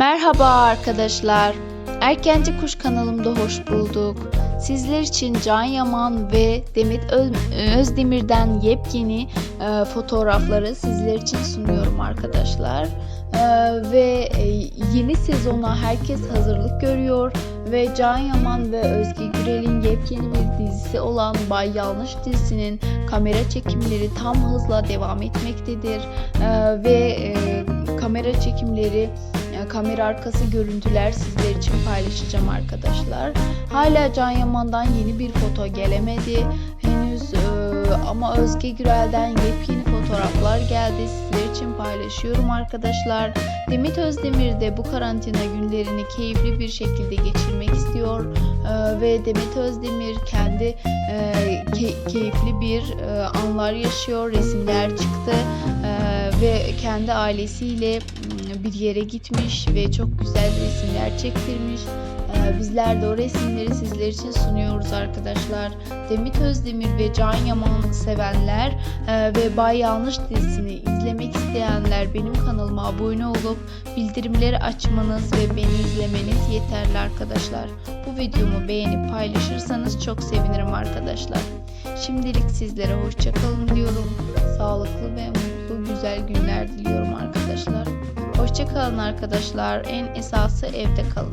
Merhaba arkadaşlar. Erkenci Kuş kanalımda hoş bulduk. Sizler için Can Yaman ve Demet Öz- Özdemir'den yepyeni e, fotoğrafları sizler için sunuyorum arkadaşlar. E, ve e, yeni sezona herkes hazırlık görüyor ve Can Yaman ve Özge Gürel'in yepyeni bir dizisi olan Bay Yanlış dizisinin kamera çekimleri tam hızla devam etmektedir. E, ve e, kamera çekimleri kamera arkası görüntüler sizler için paylaşacağım arkadaşlar. Hala Can Yaman'dan yeni bir foto gelemedi henüz e, ama Özge Gürel'den yepyeni fotoğraflar geldi. Sizler için paylaşıyorum arkadaşlar. Demet Özdemir de bu karantina günlerini keyifli bir şekilde geçirmek istiyor E, ve Demet Özdemir kendi e, key- keyifli bir anlar yaşıyor. Resimler çıktı ve kendi ailesiyle bir yere gitmiş ve çok güzel resimler çektirmiş. Ee, Bizler de o resimleri sizler için sunuyoruz arkadaşlar. Demet Özdemir ve Can Yaman sevenler e, ve Bay Yanlış dizisini izlemek isteyenler benim kanalıma abone olup bildirimleri açmanız ve beni izlemeniz yeterli arkadaşlar. Bu videomu beğenip paylaşırsanız çok sevinirim arkadaşlar. Şimdilik sizlere hoşçakalın diyorum. Sağlıklı ve mutlu güzel günler. Hoşçakalın arkadaşlar. En esası evde kalın.